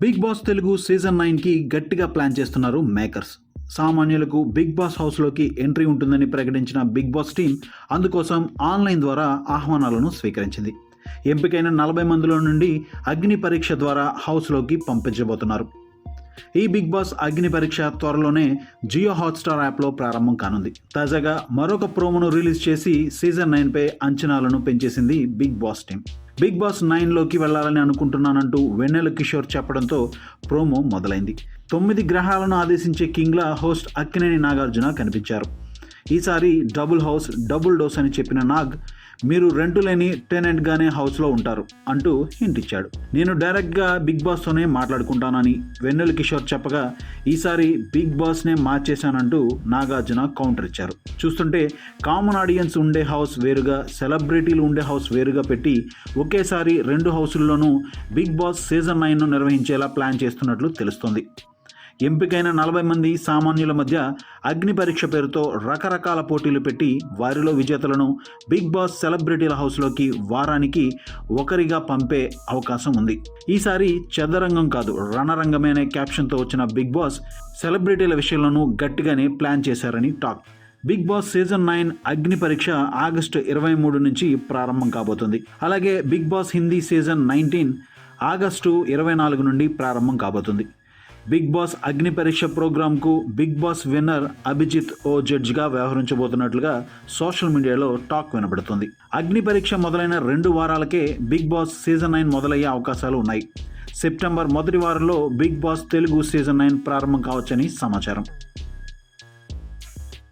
Big Boss Telugu season నైన్కి గట్టిగా plan చేస్తున్నారు మేకర్స్. సామాన్యులకు బిగ్ బాస్ హౌస్లోకి ఎంట్రీ ఉంటుందని ప్రకటించిన బిగ్ బాస్ టీం అందుకోసం ఆన్లైన్ ద్వారా ఆహ్వానాలను స్వీకరించింది. ఎంపికైన నలభై మందిలో నుండి అగ్ని పరీక్ష ద్వారా హౌస్లోకి పంపించబోతున్నారు. ఈ బిగ్ బాస్ అగ్ని పరీక్ష త్వరలోనే జియో హాట్స్టార్ యాప్లో ప్రారంభం కానుంది. తాజాగా మరొక ప్రోమోను రిలీజ్ చేసి సీజన్ నైన్పై అంచనాలను పెంచేసింది Big Boss team. Big Boss నైన్లోకి వెళ్ళాలని అనుకుంటున్నానంటూ వెన్నెల కిషోర్ చెప్పడంతో ప్రోమో మొదలైంది. తొమ్మిది గ్రహాలను ఆదేశించే కింగ్లా హోస్ట్ అక్కినేని నాగార్జున కనిపించారు. ఈసారి డబుల్ హౌస్ డబుల్ డోస్ అని చెప్పిన నాగ్ మీరు రెంటు లేని టెనెంట్గానే హౌస్లో ఉంటారు అంటూ హింట్ ఇచ్చాడు. నేను డైరెక్ట్గా బిగ్ బాస్తోనే మాట్లాడుకుంటానని వెన్నెల కిషోర్ చెప్పగా ఈసారి బిగ్ బాస్నే మార్చేశానంటూ నాగార్జున కౌంటర్ ఇచ్చారు. చూస్తుంటే కామన్ ఆడియన్స్ ఉండే హౌస్ వేరుగా సెలబ్రిటీలు ఉండే హౌస్ వేరుగా పెట్టి ఒకేసారి రెండు హౌసుల్లోనూ బిగ్ బాస్ సీజన్ నైన్ను నిర్వహించేలా ప్లాన్ చేస్తున్నట్లు తెలుస్తోంది. ఎంపికైన నలభై మంది సామాన్యుల మధ్య అగ్ని పరీక్ష పేరుతో రకరకాల పోటీలు పెట్టి వారిలో విజేతలను బిగ్ బాస్ సెలబ్రిటీల హౌస్లోకి వారానికి ఒకరిగా పంపే అవకాశం ఉంది. ఈసారి చదరంగం కాదు రణరంగమే అనే క్యాప్షన్తో వచ్చిన బిగ్ బాస్ సెలబ్రిటీల విషయంలోనూ గట్టిగానే ప్లాన్ చేశారని talk. Bigg Boss season nine Agni Pariksha August ఇరవై మూడు నుంచి ప్రారంభం కాబోతుంది. అలాగే Bigg Boss Hindi season nineteen August ఇరవై నాలుగు నుండి ప్రారంభం కాబోతుంది. బిగ్ బాస్ అగ్ని పరీక్ష ప్రోగ్రాంకు బిగ్ బాస్ విన్నర్ అభిజిత్ ఓ జడ్జిగా వ్యవహరించబోతున్నట్లుగా సోషల్ మీడియాలో టాక్ వినబడుతుంది. అగ్ని పరీక్ష మొదలైన రెండు వారాలకే బిగ్ బాస్ సీజన్ నైన్ మొదలయ్యే అవకాశాలు ఉన్నాయి. సెప్టెంబర్ మొదటి వారంలో Big Boss Telugu season nine ప్రారంభం కావచ్చని సమాచారం.